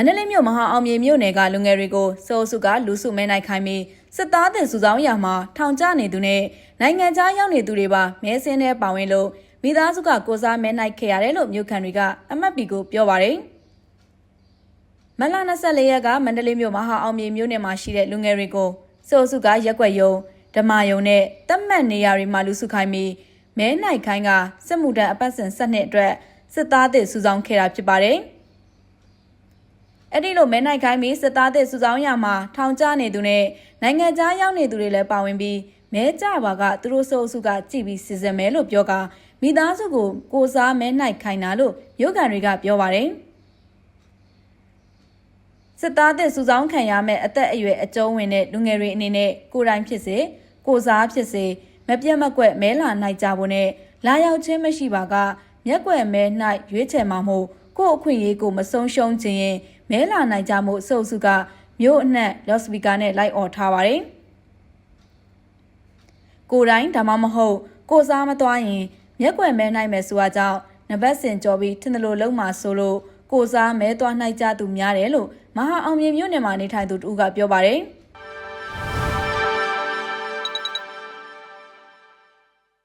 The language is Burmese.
န္တလေးမြို့မဟာအောင်မြေမြို့နယ်ကလူငယ်တွေကိုစိုးစုကလူစုမဲနိုင်ခိုင်းပြီးစစ်သားတဲ့စုဆောင်ရာမှာထောင်ကျနေသူနဲ့နိုင်ငံခြားရောက်နေသူတွေပါမဲစင်းတဲ့ပါဝင်လို့မိသားစုကကိုစားမဲနိုင်ခဲ့ရတယ်လို့မြို့ခံတွေကအမတ်ပီကိုပြောပါတယ်မလ24ရက်ကမန္တလေးမြို့မဟာအောင်မြေမြို့နယ်မှာရှိတဲ့လူငယ်တွေကိုစိုးစုကရက်ွက်ယုံဓမ္မယုံနဲ့တတ်မှတ်နေရာတွေမှာလူစုခိုင်းပြီးမဲနိုင်ခိုင်းကစစ်မှုထမ်းအပတ်စဉ်ဆက်နှစ်အတွက်စစ်သားတဲ့စုဆောင်ခဲ့တာဖြစ်ပါတယ်။ အဲ့ဒီလိုမဲနိုင်ခိုင်းပြီးစစ်သားတဲ့စုဆောင်ရမှာထောင်ကျနေသူနဲ့နိုင်ငံခြားရောက်နေသူတွေလည်းပါဝင်ပြီးမဲကြပါကသူတို့ဆိုအစုကကြည်ပြီးစီစဉ်မယ်လို့ပြောကမိသားစုကိုကိုစားမဲနိုင်ခိုင်းတာလို့မြို့ကန်တွေကပြောပါတယ်စစ်သားတဲ့စုဆောင်ခံရမဲ့အသက်အရွယ်အကျုံးဝင်တဲ့လူငယ်တွေအနေနဲ့ကိုယ်တိုင်ဖြစ်စေကိုစားဖြစ်စေမပြတ်မကွက်မဲလာနိုင်ကြဖို့နဲ့လာရောက်ခြင်းမရှိပါကမျက်ကွယ်မဲ၌ရွေးချယ်မှာမို့ ကို့အခွင့်အရေးကိုမဆုံးရှုံးခြင်းရင်မဲလာနိုင်ကြမှုအစုပ်စုကမြို့အနှံ့လော့စပီကာနဲ့လိုက်អော်ထားပါတယ်ကိုယ်တိုင်ဒါမှမဟုတ်ကိုစားမသွားရင်မျက်ကွယ်မဲနိုင်မယ်ဆိုတာကြောင့်နဘတ်စင်ကြော်ပြီးထင်တယ်လို့လုံးမှာဆိုလို့ကိုစားမဲသွားနိုင်ကြသူများတယ်လို့မဟာအောင်မြင်မြို့နယ်မှာနေထိုင်သူတူကပြောပါတယ်။